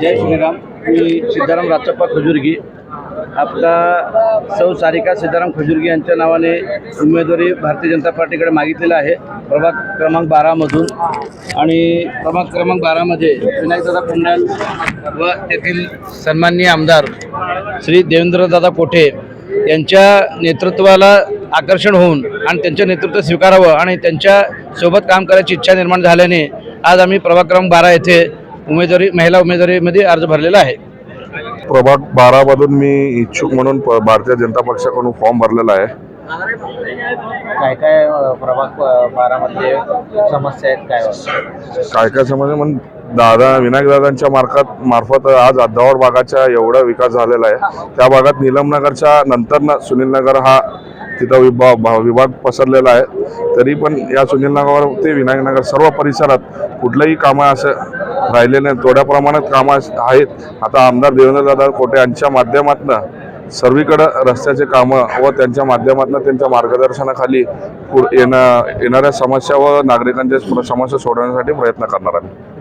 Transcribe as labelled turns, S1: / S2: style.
S1: जय श्रीराम. मी सिद्धाराम राचप्पा खजुर्गी. आपला सौ सारिका सिद्धाराम खजुर्गी यांच्या नावाने उमेदवारी भारतीय जनता पार्टीकडे मागितलेला आहे. प्रभाग क्रमांक बारामधून आणि प्रभाग क्रमांक बारामध्ये विनायकदादा पुंडाल व तेथील सन्माननीय आमदार श्री देवेंद्रदादा कोठे यांच्या नेतृत्वाला आकर्षण होऊन आणि त्यांचं नेतृत्व स्वीकारावं आणि त्यांच्यासोबत काम करायची इच्छा निर्माण झाल्याने आज आम्ही प्रभाग क्रमांक बारा येथे उमेदवारी महिला उमेदवारीमध्ये अर्ज भरलेला आहे.
S2: प्रभाग बारामधून मी इच्छुक म्हणून प- भारतीय जनता पक्षाकडून फॉर्म भरलेला आहे.
S3: काय काय प्रभाग बारामध्ये समस्या आहेत काय?
S2: काय काय समज मग दादा विनायक दादांच्या मार्फत मार्फत आज अद्दावड भागाच्या एवढा विकास झालेला आहे. त्या भागात निलमनगरच्या नंतर न सुनील नगर हा तिथं विभाग भा- विभाग पसरलेला आहे. तरी पण या सुनील नगर ते विनायक नगर सर्व परिसरात कुठलंही कामं असं राहिलेल्या नाही थोड्या प्रमाणात कामं आहेत. आता आमदार देवेंद्रदादा कोटे यांच्या माध्यमातनं सर्वीकडं रस्त्याचे कामं व त्यांच्या माध्यमातून त्यांच्या मार्गदर्शनाखाली पुढ- येणं येणाऱ्या समस्या व नागरिकांच्या समस्या सोडवण्यासाठी प्रयत्न करणार आम्ही.